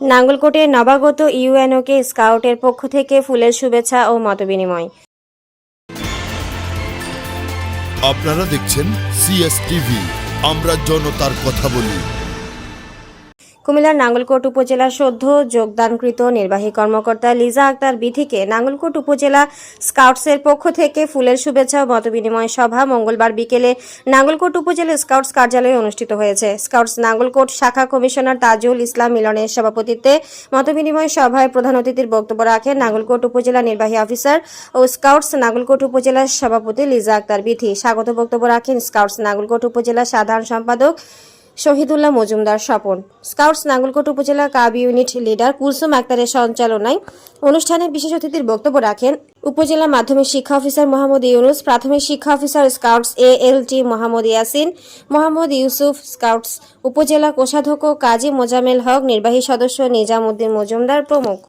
নাঙ্গলকোটে নবাগত ইউএনওকে স্কাউটের পক্ষ থেকে ফুলের শুভেচ্ছা ও মতবিনিময়। আপনারা দেখছেন সিএস টিভি আমরা জনতার কথা বলি। কুমিল্লার নাঙ্গলকোট উপজেলার সদ্য যোগদানকৃত নির্বাহী কর্মকর্তা লিজা আক্তার বিধিকে নাঙ্গলকোট উপজেলা স্কাউটসের পক্ষ থেকে ফুলের শুভেচ্ছা ও মতবিনিময় সভা মঙ্গলবার বিকেলে নাঙ্গলকোট উপজেলা স্কাউটস কার্যালয়ে অনুষ্ঠিত হয়েছে। স্কাউটস নাঙ্গলকোট শাখা কমিশনার তাজুল ইসলাম মিলনের সভাপতিত্বে মতবিনিময় সভায় প্রধান অতিথির বক্তব্য রাখেন নাঙ্গলকোট উপজেলা নির্বাহী অফিসার ও স্কাউটস নাঙ্গলকোট উপজেলার সভাপতি লিজা আক্তার বিধি স্বাগত বক্তব্য রাখেন স্কাউটস নাঙ্গলকোট উপজেলা সাধারণ সম্পাদক শহীদুল্লাহ মজুমদার স্বপন। স্কাউটস নাঙ্গলকোট উপজেলা কাব ইউনিট লিডার কুলসুম আক্তারের সঞ্চালনায় অনুষ্ঠানে বিশেষ অতিথির বক্তব্য রাখেন উপজেলা মাধ্যমিক শিক্ষা অফিসার মোহাম্মদ ইউনুস, প্রাথমিক শিক্ষা officer scouts A L T Mohammad Yasin, Mohammad Yusuf scouts upazila কোষাধ্যক্ষ কাজী মোজামেল হক, নির্বাহী সদস্য নিজামুদ্দিন মজুমদার প্রমুখ।